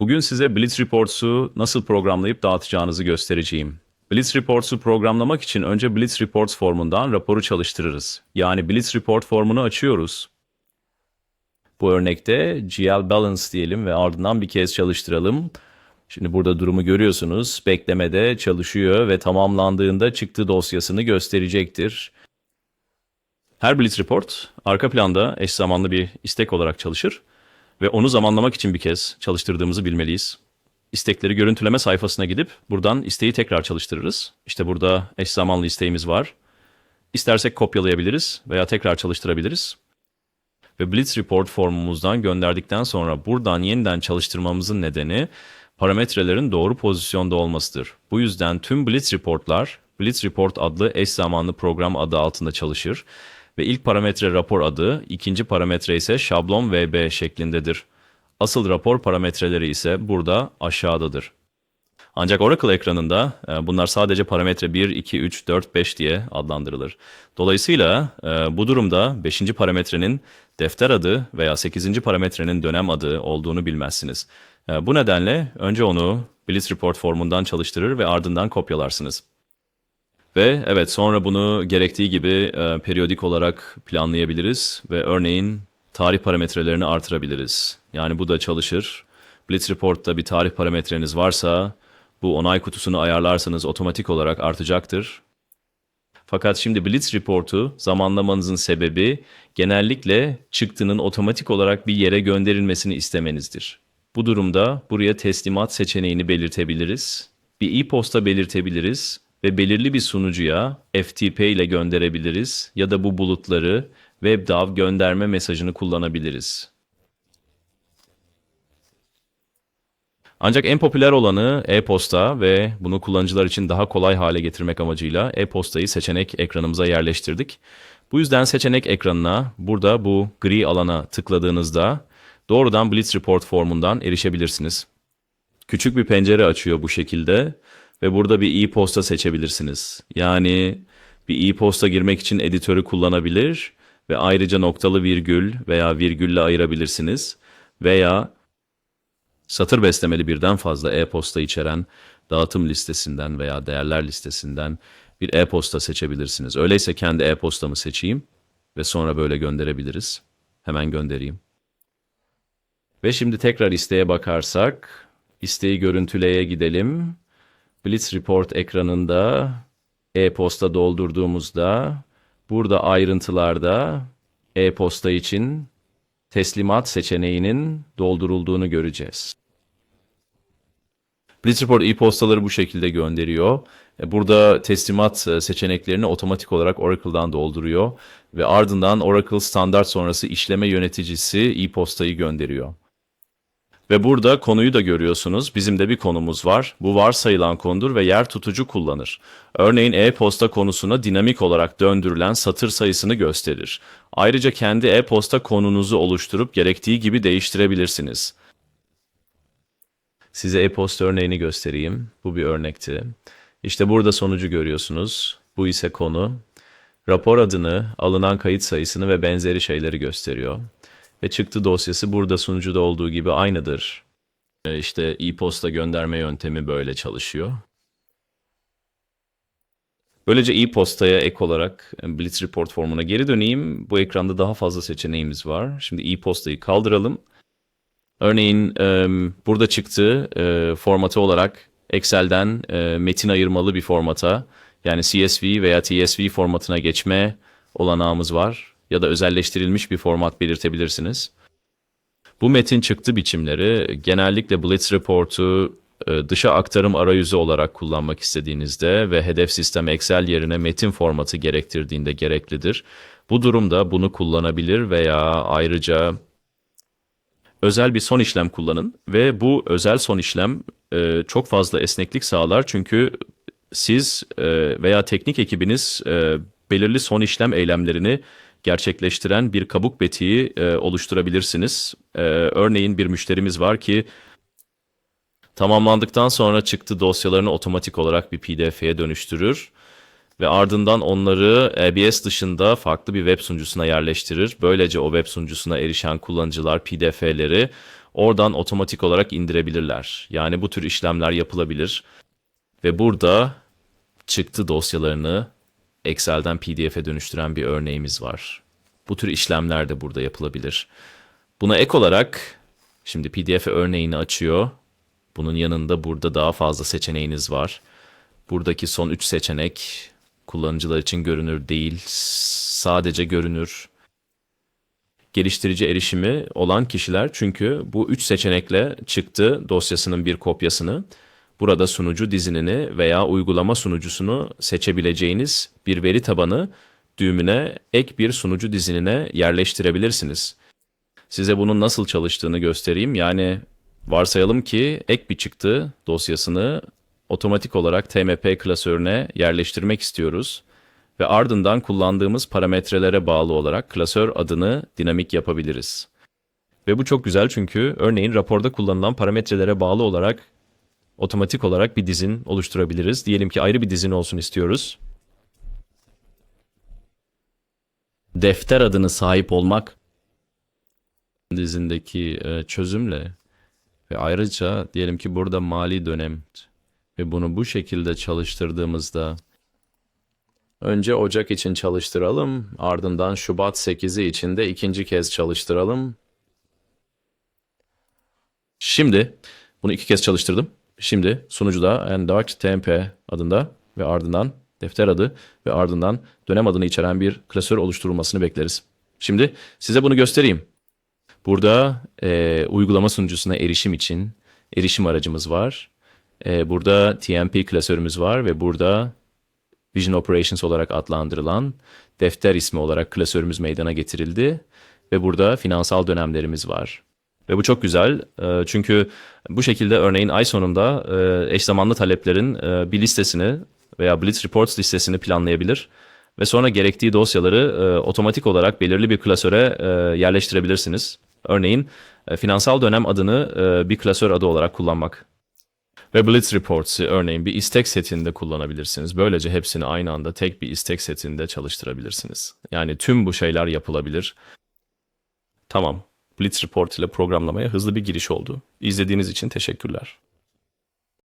Bugün size Blitz Reports'u nasıl programlayıp dağıtacağınızı göstereceğim. Blitz Reports'u programlamak için önce Blitz Reports formundan raporu çalıştırırız. Yani Blitz Report formunu açıyoruz. Bu örnekte GL Balance diyelim ve ardından bir kez çalıştıralım. Şimdi burada durumu görüyorsunuz. Beklemede çalışıyor ve tamamlandığında çıktı dosyasını gösterecektir. Her Blitz Report arka planda eş zamanlı bir istek olarak çalışır ve onu zamanlamak için bir kez çalıştırdığımızı bilmeliyiz. İstekleri görüntüleme sayfasına gidip buradan isteği tekrar çalıştırırız. İşte burada eş zamanlı isteğimiz var. İstersek kopyalayabiliriz veya tekrar çalıştırabiliriz. Ve Blitz Report formumuzdan gönderdikten sonra buradan yeniden çalıştırmamızın nedeni parametrelerin doğru pozisyonda olmasıdır. Bu yüzden tüm Blitz Report'lar Blitz Report adlı eş zamanlı program adı altında çalışır ve ilk parametre rapor adı, ikinci parametre ise şablon VB şeklindedir. Asıl rapor parametreleri ise burada aşağıdadır. Ancak Oracle ekranında e, bunlar sadece parametre 1, 2, 3, 4, 5 diye adlandırılır. Dolayısıyla e, bu durumda 5. parametrenin defter adı veya 8. parametrenin dönem adı olduğunu bilmezsiniz. E, Bu nedenle önce onu Blitz Report formundan çalıştırır ve ardından kopyalarsınız. Ve evet sonra bunu gerektiği gibi e, periyodik olarak planlayabiliriz ve örneğin tarih parametrelerini artırabiliriz. Yani bu da çalışır. Blitz Report'ta bir tarih parametreniz varsa bu onay kutusunu ayarlarsanız otomatik olarak artacaktır. Fakat şimdi Blitz Report'u zamanlamanızın sebebi genellikle çıktının otomatik olarak bir yere gönderilmesini istemenizdir. Bu durumda buraya teslimat seçeneğini belirtebiliriz. Bir e-posta belirtebiliriz ve belirli bir sunucuya FTP ile gönderebiliriz ya da bu bulutları WebDAV gönderme mesajını kullanabiliriz. Ancak en popüler olanı e-posta ve bunu kullanıcılar için daha kolay hale getirmek amacıyla e-postayı seçenek ekranımıza yerleştirdik. Bu yüzden seçenek ekranına burada bu gri alana tıkladığınızda doğrudan Blitz Report formundan erişebilirsiniz. Küçük bir pencere açıyor bu şekilde ve burada bir e-posta seçebilirsiniz. Yani bir e-posta girmek için editörü kullanabilir ve ayrıca noktalı virgül veya virgülle ayırabilirsiniz. Veya satır beslemeli birden fazla e-posta içeren dağıtım listesinden veya değerler listesinden bir e-posta seçebilirsiniz. Öyleyse kendi e-postamı seçeyim ve sonra böyle gönderebiliriz. Hemen göndereyim. Ve şimdi tekrar isteğe bakarsak, isteği görüntüleye gidelim. Blitz Report ekranında e-posta doldurduğumuzda burada ayrıntılarda e-posta için teslimat seçeneğinin doldurulduğunu göreceğiz. Blitz Report e-postaları bu şekilde gönderiyor. E, Burada teslimat e, seçeneklerini otomatik olarak Oracle'dan dolduruyor ve ardından Oracle standart sonrası işleme yöneticisi e-postayı gönderiyor. Ve burada konuyu da görüyorsunuz. Bizim de bir konumuz var. Bu varsayılan konudur ve yer tutucu kullanır. Örneğin e-posta konusuna dinamik olarak döndürülen satır sayısını gösterir. Ayrıca kendi e-posta konunuzu oluşturup gerektiği gibi değiştirebilirsiniz. Size e-posta örneğini göstereyim. Bu bir örnekti. İşte burada sonucu görüyorsunuz. Bu ise konu. Rapor adını, alınan kayıt sayısını ve benzeri şeyleri gösteriyor. Ve çıktı dosyası burada sunucuda olduğu gibi aynıdır. E, İşte e-posta gönderme yöntemi böyle çalışıyor. Böylece e-postaya ek olarak e, Blitz Report formuna geri döneyim. Bu ekranda daha fazla seçeneğimiz var. Şimdi e-postayı kaldıralım. Örneğin e, burada çıktı formatı olarak Excel'den metin ayırmalı bir formata yani CSV veya TSV formatına geçme olanağımız var. Ya da özelleştirilmiş bir format belirtebilirsiniz. Bu metin çıktı biçimleri genellikle Blitz Report'u e, dışa aktarım arayüzü olarak kullanmak istediğinizde ve hedef sistem Excel yerine metin formatı gerektirdiğinde gereklidir. Bu durumda bunu kullanabilir veya ayrıca özel bir son işlem kullanın ve bu özel son işlem e, çok fazla esneklik sağlar çünkü siz e, veya teknik ekibiniz belirli son işlem eylemlerini gerçekleştiren bir kabuk betiği e, oluşturabilirsiniz. E, örneğin bir müşterimiz var ki tamamlandıktan sonra çıktı dosyalarını otomatik olarak bir PDF'ye dönüştürür ve ardından onları EBS dışında farklı bir web sunucusuna yerleştirir. Böylece o web sunucusuna erişen kullanıcılar PDF'leri oradan otomatik olarak indirebilirler. Yani bu tür işlemler yapılabilir. Ve burada çıktı dosyalarını Excel'den PDF'e dönüştüren bir örneğimiz var. Bu tür işlemler de burada yapılabilir. Buna ek olarak şimdi PDF örneğini açıyor. Bunun yanında burada daha fazla seçeneğiniz var. Buradaki son 3 seçenek kullanıcılar için görünür değil, sadece görünür. Geliştirici erişimi olan kişiler çünkü bu 3 seçenekle çıktı dosyasının bir kopyasını burada sunucu dizinini veya uygulama sunucusunu seçebileceğiniz bir veri tabanı düğümüne ek bir sunucu dizinine yerleştirebilirsiniz. Size bunun nasıl çalıştığını göstereyim. Yani varsayalım ki ek bir çıktı dosyasını otomatik olarak TMP klasörüne yerleştirmek istiyoruz ve ardından kullandığımız parametrelere bağlı olarak klasör adını dinamik yapabiliriz. Ve bu çok güzel çünkü örneğin raporda kullanılan parametrelere bağlı olarak otomatik olarak bir dizin oluşturabiliriz. Diyelim ki ayrı bir dizin olsun istiyoruz. Defter adını sahip olmak dizindeki e, çözümle ve ayrıca diyelim ki burada mali dönem ve bunu bu şekilde çalıştırdığımızda önce Ocak için çalıştıralım, ardından Şubat 8'i için de ikinci kez çalıştıralım. Şimdi bunu iki kez çalıştırdım. Şimdi sunucuda Endarch TMP adında ve ardından defter adı ve ardından dönem adını içeren bir klasör oluşturulmasını bekleriz. Şimdi size bunu göstereyim. Burada e, uygulama sunucusuna erişim için erişim aracımız var. E, burada TMP klasörümüz var ve burada Vision Operations olarak adlandırılan defter ismi olarak klasörümüz meydana getirildi. Ve burada finansal dönemlerimiz var. Ve bu çok güzel e, çünkü bu şekilde örneğin ay sonunda e, eş zamanlı taleplerin e, bir listesini veya Blitz Reports listesini planlayabilir ve sonra gerektiği dosyaları e, otomatik olarak belirli bir klasöre yerleştirebilirsiniz. Örneğin finansal dönem adını bir klasör adı olarak kullanmak. Ve Blitz Reports'ı örneğin bir istek setinde kullanabilirsiniz. Böylece hepsini aynı anda tek bir istek setinde çalıştırabilirsiniz. Yani tüm bu şeyler yapılabilir. Tamam. Blitz Report ile programlamaya hızlı bir giriş oldu. İzlediğiniz için teşekkürler.